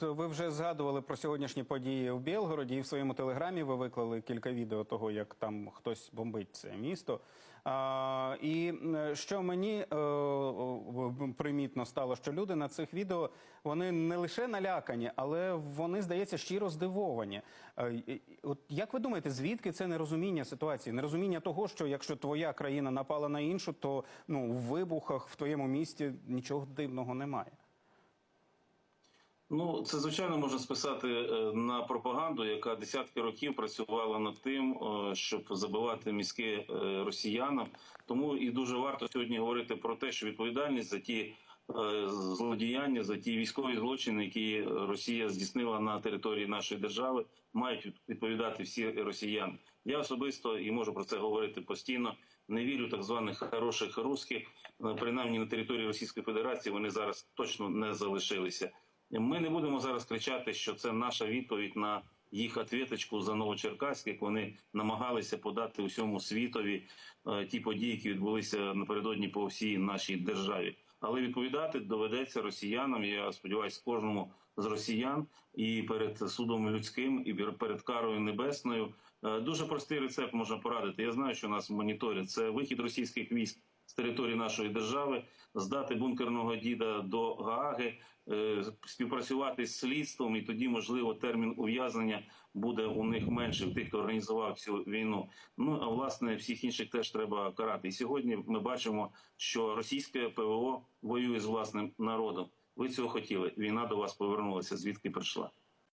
Ви вже згадували про сьогоднішні події в Білгороді, і в своєму телеграмі ви виклали кілька відео того, як там хтось бомбить це місто. А, і що мені е, е, примітно стало, що люди на цих відео вони не лише налякані, але вони, здається, щиро здивовані. Е, От як ви думаєте, звідки це нерозуміння ситуації? Нерозуміння того, що якщо твоя країна напала на іншу, то ну в вибухах в твоєму місті нічого дивного немає. Ну, це звичайно можна списати е, на пропаганду, яка десятки років працювала над тим, е, щоб забивати мізки е, росіянам. Тому і дуже варто сьогодні говорити про те, що відповідальність за ті злодіяння, за ті військові злочини, які Росія здійснила на території нашої держави, мають відповідати всі росіяни. Я особисто і можу про це говорити постійно. Не вірю так званих хороших русських, принаймні на території Російської Федерації вони зараз точно не залишилися. Ми не будемо зараз кричати, що це наша відповідь на їх ответочку за Новочеркаськ, як вони намагалися подати усьому світові е, ті події, які відбулися напередодні по всій нашій державі. Але відповідати доведеться росіянам. Я сподіваюся, кожному з росіян і перед судом людським, і перед карою небесною. Е, Дуже простий рецепт можна порадити. Я знаю, що нас моніторять. Це вихід російських військ з території нашої держави, здати бункерного діда до Гааги, е, співпрацювати з слідством, і тоді, можливо, термін ув'язнення буде у них менше в тих, хто організував цю війну. Ну а власне всіх інших теж треба карати. І сьогодні ми бачимо, що російське ПВО воює з власним народом. Ви цього хотіли. Війна до вас повернулася. Звідки прийшла?